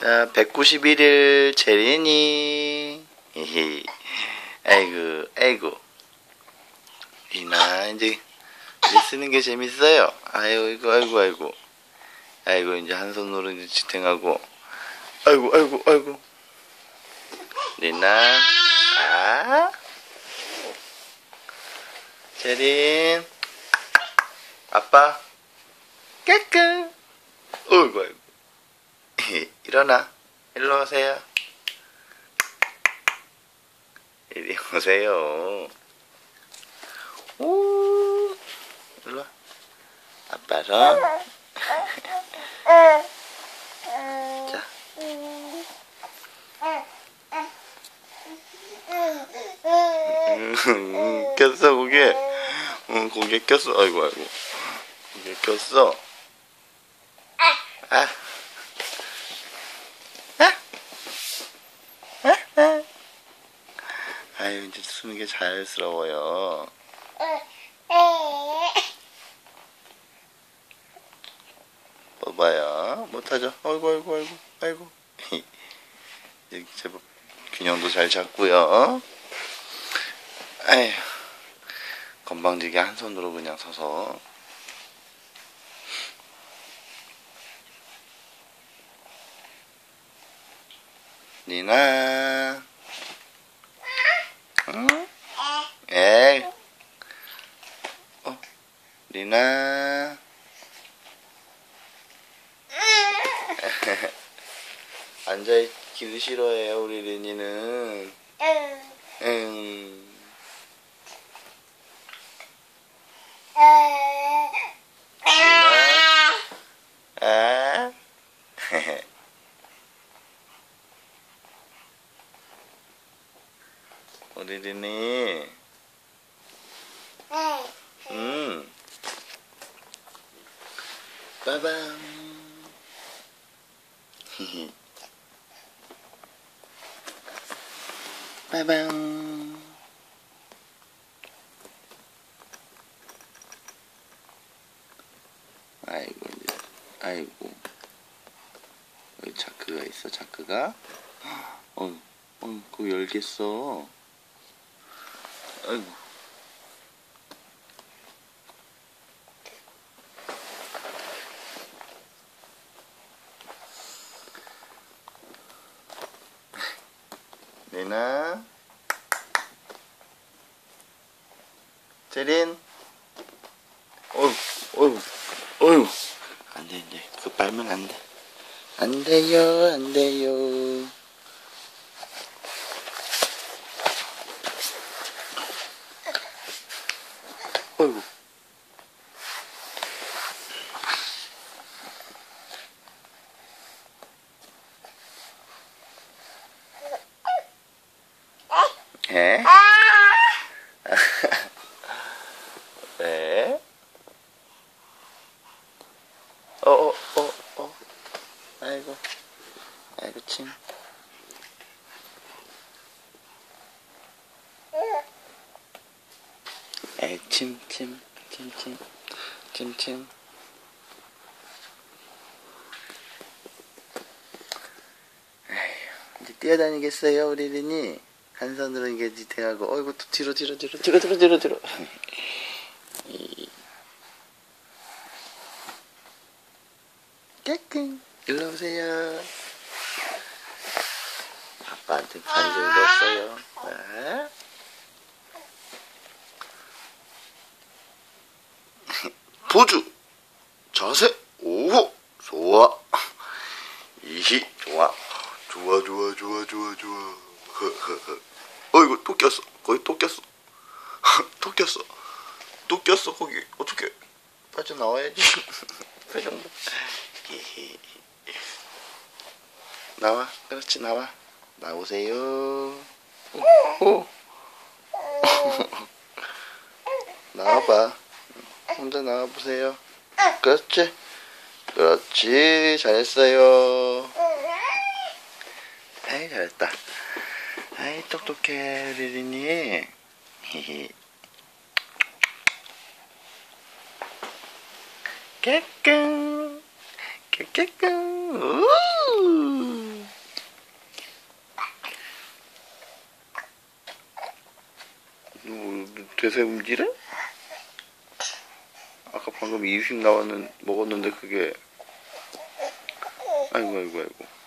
자, 191일 제린이. 히히. 아이고, 아이고. 리나, 이제, 이제 쓰는 게 재밌어요. 아이고, 아이고, 아이고. 아이고, 이제 한 손으로 이제 지탱하고. 아이고, 아이고, 아이고. 리나, 아. 제린. 아빠. 깨끗. 어이구, 아이고. 일어나. 일로 오세요. 이리 오세요. 오. 일로 와. 아빠 손. 자. 음, 꼈어, 고개. 응, 고개 꼈어. 아이고, 아이고. 고개 꼈어. 아. 아유, 이제 쓰는 게 자연스러워요. 봐봐요. 못하죠? 아이고, 아이고, 아이고, 아이고. 이제 제법 균형도 잘 잡고요. 아휴, 건방지게 한 손으로 그냥 서서. 니나. 응? 에이. 어, 리나. 앉아있기를 싫어해요, 우리 리니는. 응. 아? 우리 리니. 빠밤. 빠밤. 아이고, 이제, 아이고. 여기 자크가 있어, 자크가. 어, 어, 그거 열겠어. 아이고. 리나. 제린. 어휴, 어휴, 어휴. 안 돼, 안 돼. 그거 빨면 안 돼. 안 돼요, 안 돼요. 어이 에? 왜? 어, 어, 어, 어. 아이고. 아이고, 침. 에이, 침, 침, 침, 침, 침, 침. 에휴, 이제 뛰어다니겠어요, 우리 리니? 한 손으로 이게 지탱하고, 어이구, 또 뒤로, 뒤로, 뒤로, 뒤로, 뒤로, 뒤로, 뒤로. 이. 깨끗. 일로 오세요. 아빠한테 관심도 없어요. 네. 포즈 자세 오호 좋아 이히 좋아 좋아 좋아 좋아 좋아 좋아 어이구 또 꼈어 거기 또 꼈어 또 꼈어 또 꼈어 거기 어떻게 빠져나와야지 표정. 나와 그렇지 나와 나오세요 오. 나와봐 혼자 나와보세요. 그렇지. 그렇지. 잘했어요. 아이, 잘했다. 아이 똑똑해 리리니 히히. 깨끔 깨깨끈 우 되새움질해? 아까 방금 이유식 나왔는 먹었는데 그게. 아이고 아이고 아이고.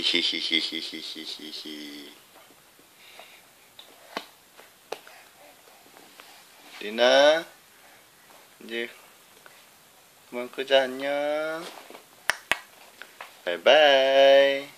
히히히히히히히히. 리나 이제 그만 끄자 안녕. 바이바이